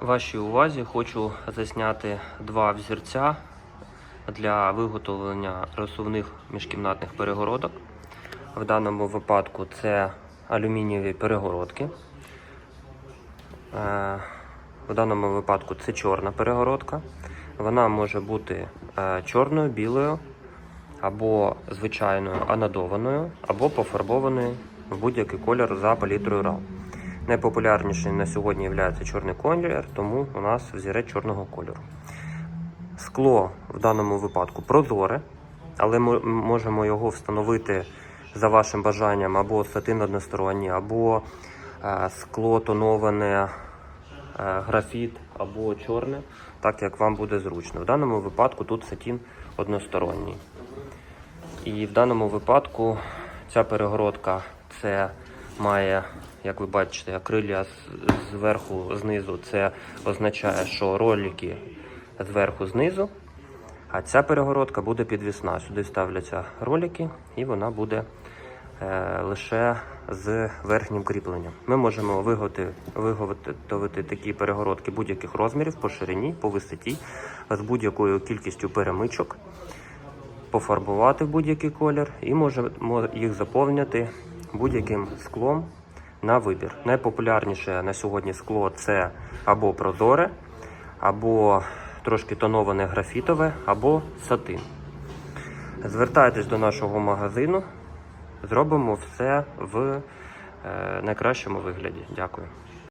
Вашій увазі хочу засняти два взірця для виготовлення розсувних міжкімнатних перегородок. В даному випадку це алюмінієві перегородки. Е, В даному випадку це чорна перегородка. Вона може бути е, чорною, білою, або звичайною анодованою, або пофарбованою в будь-який колір за палітрою RAW. Найпопулярніший на сьогодні є чорний колір, тому у нас взірець чорного кольору. Скло в даному випадку прозоре, але ми можемо його встановити за вашим бажанням або сатин односторонній, або е, скло тоноване, е, графіт, або чорне, так як вам буде зручно. В даному випадку тут сатін односторонній. І в даному випадку ця перегородка це має, як ви бачите, акрилія зверху, знизу. Це означає, що ролики зверху, знизу. А ця перегородка буде підвісна. Сюди ставляться ролики, і вона буде е, лише з верхнім кріпленням. Ми можемо виготовити такі перегородки будь-яких розмірів по ширині, по висоті, з будь-якою кількістю перемичок пофарбувати в будь-який колір і можемо їх заповнити будь-яким склом на вибір. Найпопулярніше на сьогодні скло це або прозоре, або трошки тоноване графітове, або сатин. Звертайтесь до нашого магазину, зробимо все в е, найкращому вигляді. Дякую.